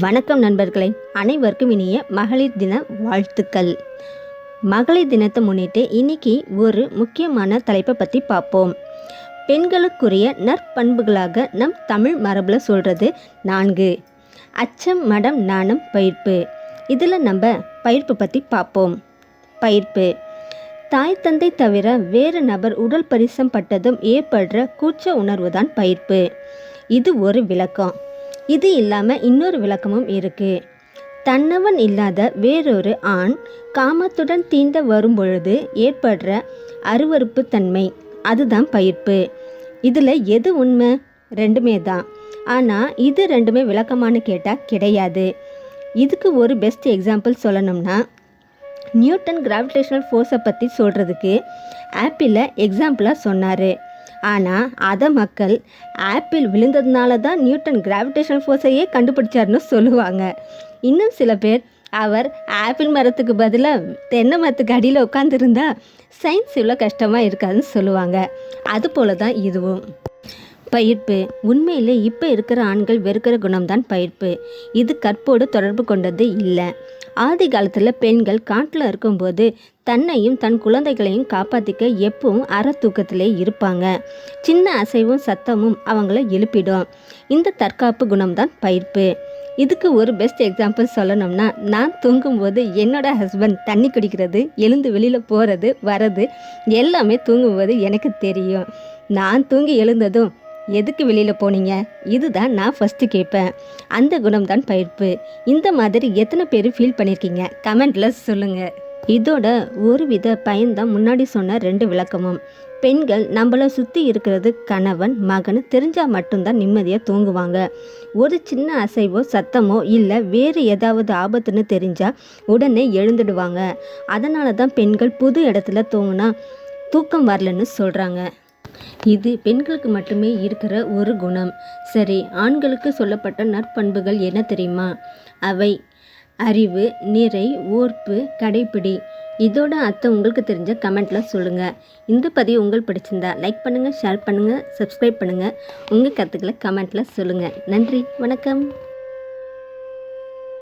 வணக்கம் நண்பர்களே அனைவருக்கும் இனிய மகளிர் தின வாழ்த்துக்கள். மகளிர் தினத்தை முன்னிட்டு இன்னைக்கு ஒரு முக்கியமான தலைப்பை பற்றி பார்ப்போம். பெண்களுக்குரிய நற்பண்புகளாக நம் தமிழ் மரபில் சொல்கிறது நான்கு. அச்சம் மடம் நாணம் பயிர்ப்பு. இதில் நம்ம பயிர்ப்பு பற்றி பார்ப்போம். பயிர்ப்பு. தாய் தந்தை தவிர வேறு நபர் உடல் பரிசம் பட்டதும் ஏற்படுற கூச்ச உணர்வு தான் பயிர்ப்பு. இது ஒரு விளக்கம். இது இல்லாமல் இன்னொரு விளக்கமும் இருக்கு. தன்னவன் இல்லாத வேறொரு ஆண் காமத்துடன் தீண்ட வரும்பொழுது ஏற்படுற அருவருப்பு தன்மை. அதுதான் பயிர்ப்பு. இதில் எது உண்மை? ரெண்டுமே தான். ஆனால் இது ரெண்டுமே விளக்கமானு கேட்டால் கிடையாது. இதுக்கு ஒரு பெஸ்ட் எக்ஸாம்பிள் சொல்லணும்னா நியூட்டன் கிராவிடேஷனல் ஃபோர்ஸை பற்றி சொல்கிறதுக்கு ஆப்பிளை எக்ஸாம்பிளாக சொன்னார். ஆனால் அதை மக்கள் ஆப்பிள் விழுந்ததுனால தான் நியூட்டன் கிராவிடேஷன் ஃபோர்ஸையே கண்டுபிடிச்சாருன்னு சொல்லுவாங்க. இன்னும் சில பேர் அவர் ஆப்பிள் மரத்துக்கு பதிலாக தென்னை மரத்துக்கு அடியில் உட்காந்துருந்தா சயின்ஸ் இவ்வளோ கஷ்டமாக இருக்காதுன்னு சொல்லுவாங்க. அதுபோல தான் இதுவும். பயிர்ப்பு. உண்மையில் இப்போ இருக்கிற ஆண்கள் வெறுக்கிற குணம்தான் பயிர்ப்பு. இது கற்போடு தொடர்பு கொண்டது இல்லை. ஆதி காலத்தில் பெண்கள் காட்டில் இருக்கும்போது தன்னையும் தன் குழந்தைகளையும் காப்பாற்றிக்க எப்பவும் அற தூக்கத்திலே இருப்பாங்க. சின்ன அசைவும் சத்தமும் அவங்கள எழுப்பிடும். இந்த தற்காப்பு குணம்தான் பயிர்ப்பு. இதுக்கு ஒரு பெஸ்ட் எக்ஸாம்பிள் சொல்லணும்னா நான் தூங்கும்போது என்னோட ஹஸ்பண்ட் தண்ணி குடிக்கிறது எழுந்து வெளியில் போகிறது வர்றது எல்லாமே தூங்கும்போது எனக்கு தெரியும். நான் தூங்கி எழுந்ததும் எதுக்கு வெளியில் போனீங்க? இதுதான் நான் ஃபஸ்ட்டு கேட்பேன். அந்த குணம் தான் பயிர்ப்பு. இந்த மாதிரி எத்தனை பேர் ஃபீல் பண்ணியிருக்கீங்க கமெண்ட்டில் சொல்லுங்கள் இதோட ஒரு வித பயன்தான் முன்னாடி சொன்ன ரெண்டு விளக்கமும். பெண்கள் நம்மளை சுற்றி இருக்கிறது கணவன் மகன் தெரிஞ்சால் மட்டும்தான் நிம்மதியாக தூங்குவாங்க. ஒரு சின்ன அசைவோ சத்தமோ இல்லை வேறு ஏதாவது ஆபத்துன்னு தெரிஞ்சால் உடனே எழுந்துடுவாங்க. அதனால தான் பெண்கள் புது இடத்துல தூங்குனா தூக்கம் வரலன்னு சொல்கிறாங்க இது பெண்களுக்கு மட்டுமே இருக்கிற ஒரு குணம். சரி ஆண்களுக்கு சொல்லப்பட்ட நற்பண்புகள் என்ன தெரியுமா? அவை அறிவு நிறை ஓர்ப்பு கடைப்பிடி. இதோட அர்த்தம் உங்களுக்கு தெரிஞ்ச கமெண்ட்டில் சொல்லுங்கள் இந்த பதிவு உங்களுக்கு பிடிச்சிருந்தா லைக் பண்ணுங்கள் ஷேர் பண்ணுங்கள் சப்ஸ்கிரைப் பண்ணுங்கள் உங்கள் கருத்துக்களை கமெண்ட்டில் சொல்லுங்கள் நன்றி வணக்கம்.